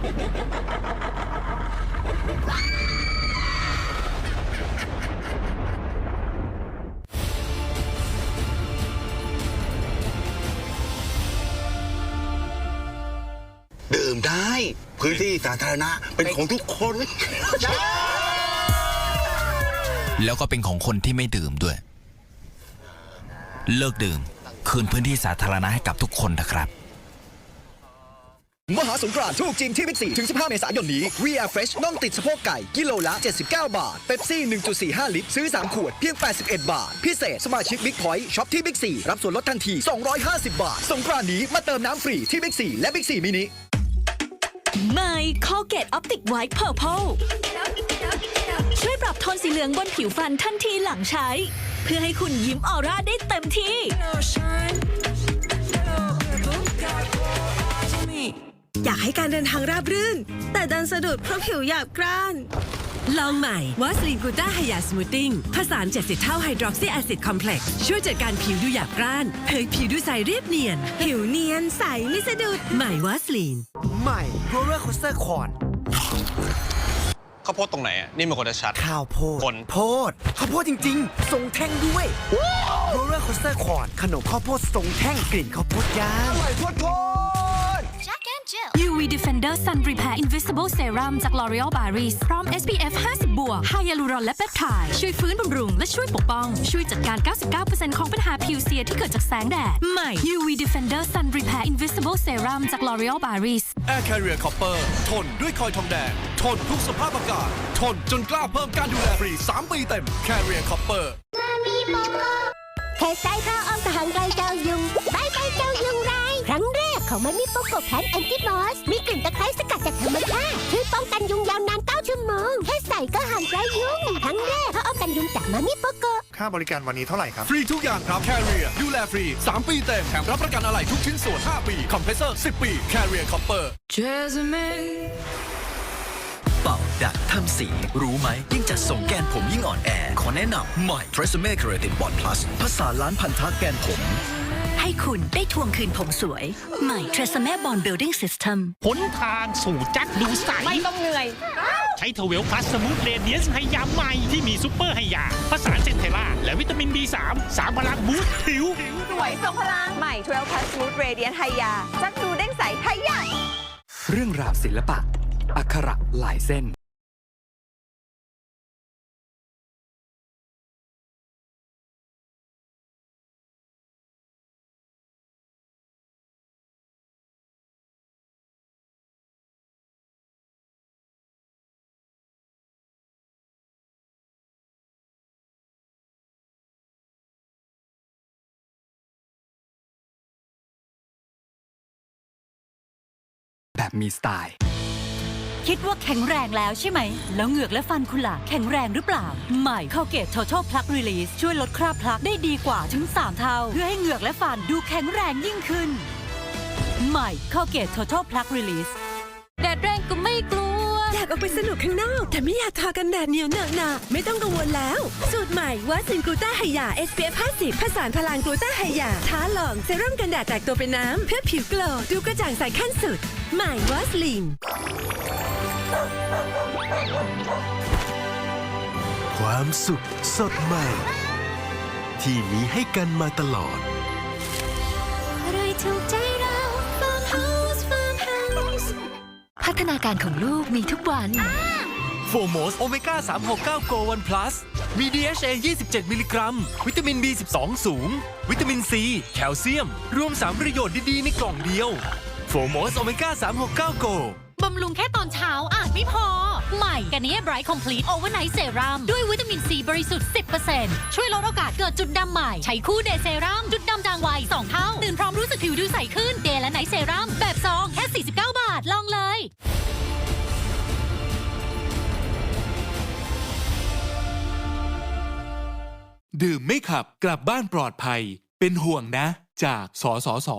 ดื่มได้ พื้นที่สาธารณะเป็นของทุกคน แล้วก็เป็นของคนที่ไม่ดื่มด้วย เลิกดื่ม คืนพื้นที่สาธารณะให้กับทุกคนนะครับ มหาสงกรานต์ถูกจริงที่บิ๊กซีถึง 15 เมษายนนี้ We Are Fresh น่องติดสะโพกไก่ กิโลละ 79 บาทเป๊ปซี่ 1.45 ลิตร ซื้อ 3 ขวด เพียง 81 บาท พิเศษ สมาชิกบิ๊กพอยต์ช็อปที่บิ๊กซีรับส่วนลดทันที 250 บาท สงกรานต์นี้มาเติมน้ำฟรีที่บิ๊กซีและบิ๊กซีมินิใหม่ Colgate Optic White Purple ช่วยปรับโทนสีเหลืองบนผิวฟันทันทีหลังใช้ เพื่อให้คุณยิ้มออร่าได้เต็มที่ อยากให้การเดินทางราบรื่น แต่ดันสะดุดเพราะผิวหยาบกร้าน ลองใหม่วาสลีนกูต้าไฮยาสมูทติ้งผสาน70 เท่าไฮดรอกซีแอซิดคอมเพล็กซ์ช่วยจัดการผิวดูหยาบกร้านเผยผิวดูใสเรียบเนียน ผิวเนียนใสไม่สะดุด ใหม่วาสลีน ใหม่โรลเลอร์โคสเตอร์คอนข้าวโพดตรงไหนอะนี่มันคนจะชัด ข้าวโพดคน โพดข้าวโพดจริงๆทรงแท่งด้วยโรลเลอร์โคสเตอร์คอนขนมข้าวโพดทรงแท่งกลิ่นข้าวโพดย่าง UV Defender Sun Repair Invisible Serum จาก L'Oreal Paris พร้อม SPF 50บวกไฮยาลูรอนและเปปไทด์ช่วยฟื้นบำรุง และช่วยปกป้อง ช่วยจัดการ 99%ของปัญหาผิวเสียที่เกิดจากแสงแดด ใหม่ UV Defender Sun Repair Invisible Serum จาก L'Oreal Paris Air Carrier Copper ทนด้วยคอยทองแดง ทนทุกสภาพอากาศ ทนจนกล้าเพิ่มการดูแลฟรี 3 ปีเต็ม Carrier Copper แค่ใส่ผ้าอ้อมก็ห่างไกลเจ้ายุงบายบายเจ้ายุง ของมันมีโปโกแพนแอนติบอส มีกลิ่นตะไคร้สกัดจากธรรมชาติช่วยป้องกันยุงยาวนาน9ชั่วโมง แค่ใส่ก็ห่างไกลยุงครั้งแรกผ้าอ้อมกันยุงจากมามิโปโก ค่าบริการวันนี้เท่าไหร่ครับ ฟรีทุกอย่างครับ Carrier ดูแลฟรี 3 ปีเต็ม แถมรับประกันอะไหล่ทุกชิ้นส่วน 5 ปี คอมเพรสเซอร์ 10 ปี Carrier Copper เป่าดักทำสี รู้ไหม ยิ่งจัดส่งแกนผมยิ่งอ่อนแอ ขอแนะนำใหม่ t r e s m e Keratin Bond Plus ภาษานล้านพันธะแกนผม ให้คุณได้ทวงคืนผมสวย ใหม่ Tresemme Bond Building System หนทางสู่จักดูใส ไม่ต้องเหนื่อย ใช้เทเวลพลัสสมูทเรเดียนไฮยาใหม่ที่มีซูเปอร์ไฮยาผสานเซนเทล่าและวิตามิน B3 สามพลังบูสต์ผิวสวยทรงพลังใหม่12 Plus Smooth Radiant ไฮยาจักดูเด้งใสไฮยาเรื่องราวศิลปะ อักขระลายเส้น แบบมีสไตล์ คิดว่าแข็งแรงแล้วใช่ไหม แล้วเหงือกและฟันคุณล่ะแข็งแรงหรือเปล่า ใหม่ Colgate Total Plug Release ช่วยลดคราบพลักได้ดีกว่าถึง 3 เท่า เพื่อให้เหงือกและฟันดูแข็งแรงยิ่งขึ้น ใหม่ Colgate Total Plug Release อยากออกไปสนุกข้างนอก แต่ไม่อยากทากันแดดเหนียวเหนอะหนาไม่ต้องกังวลแล้ว สูตรใหม่วาสินกลูต้าไฮยา SPF 50ผสานพลังกลูต้าไฮยาท้าลองเซรั่มกันแดดแตกตัวเป็นน้ำ เพื่อผิวโกลว์ดูกระจ่างใสขั้นสุด ใหม่วาสลินความสุขสดใหม่ ที่มีให้กันมาตลอด อะไรถูกใจ พัฒนาการของลูกมีทุกวัน โฟโมสโอเมก้า 369 โกวันพลัส มี DHA 27 มิลลิกรัม วิตามิน B12 สูง วิตามิน C แคลเซียม รวม 3 ประโยชน์ดี ๆ ในกล่องเดียว โฟโมสโอเมก้า 369 โกบำรุงแค่ตอนเช้าอาจไม่พอ ใหม่กันนี้ไบรท์คอมพลีทโอเวอร์ไนท์เซรั่มด้วยวิตามินซีบริสุทธิ์ 10%ช่วยลดโอกาสเกิดจุดดำใหม่ ใช้คู่เดย์เซรั่มจุดดำจางไว 2 เท่า ตื่นพร้อมรู้สึกผิวดูใสขึ้น เดย์และไนท์เซรั่มแบบซองแค่ 49 บาท ลองเลย ดื่มไม่ขับกลับบ้านปลอดภัย เป็นห่วงนะ จากสสส